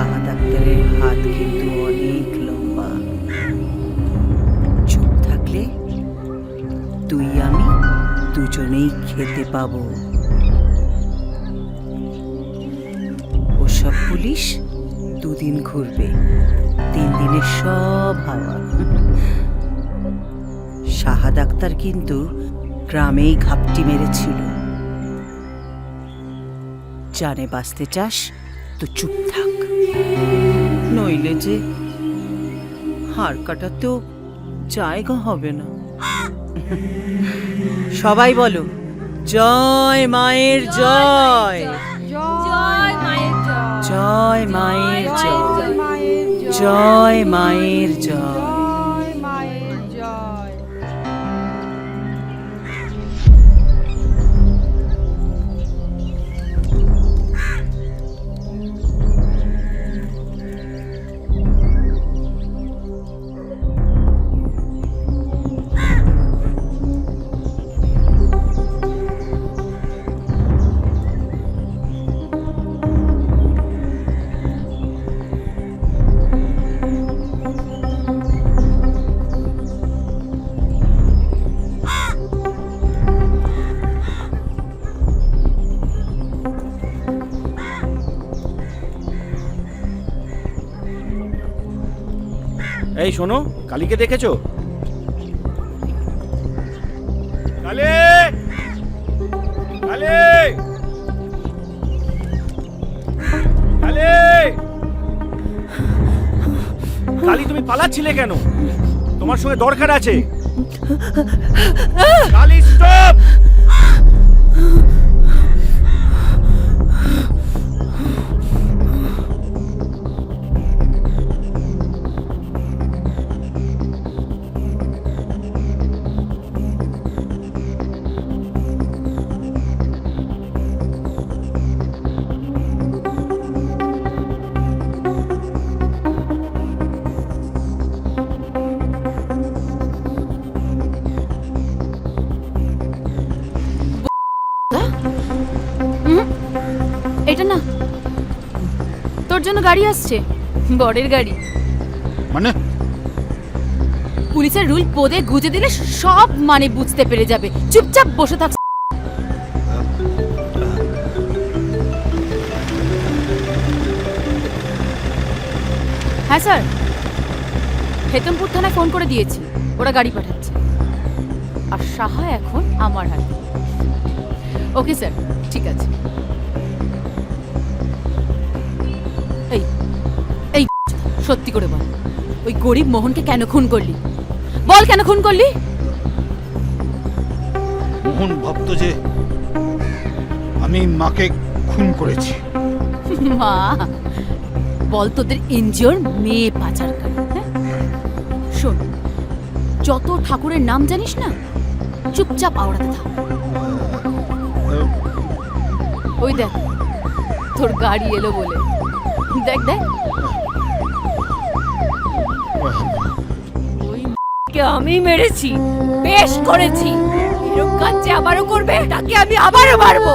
সাহা ডাক্তারের হাত কিন্তু অনেক লম্বা। চুপ থাকলে তুই আমি দুজনেই খেতে পাবো। ওসব পুলিশ দুদিন ঘুরবে, তিন দিনের সব হাওয়া। সাহা ডাক্তার কিন্তু গ্রামেই ঘাপটি মেরেছিল। জানে বাঁচতে চাস তো চুপ থাক। নইলে যে হার কাটাতেও জায়গা হবে না। সবাই বলো জয় মায়ের জয়। জয় মায়ের জয়। জয় মায়ের জয় মায়ের জয়। মায়ের জয় জয়। এই, শোনো, কালীকে দেখেছ? কালী! কালী! তুমি পালাচ্ছিলে কেন? তোমার সঙ্গে দরকার আছে। কালী স্টপ এটা না। তোর জন্য গাড়ি আসছে। বরের গাড়ি। মানে? পুলিশের রুল পদে গুজে দিলে সব মানে বুঝতে পেরে যাবে। চুপচাপ বসে থাক। হ্যাঁ স্যার। হেতমপুর থানায় ফোন করে দিয়েছি। ওরা গাড়ি পাঠাচ্ছে। আর সাহা এখন আমার হাতে। ওকে স্যার ঠিক আছে। এই এই সত্যি করে বল। ওই গরিব মোহনকে কেন খুন করলি? বল কেন খুন করলি? মোহন ভাবত যে আমি মাকে খুন করেছি। মা বল তোদের এনজিওর মেয়ে পাচার করে হ্যাঁ? শোন যত ঠাকুরের নাম জানিস না চুপচাপ আওড়াতে থাক। ওই দেখ, তোর গাড়ি এলো বলে। দেখ দেখ। ওই কে আমি মেরেছি, বেশ করেছি। এরকম কাজ যে আবারও করবে, তাকে আমি আবারও মারবো।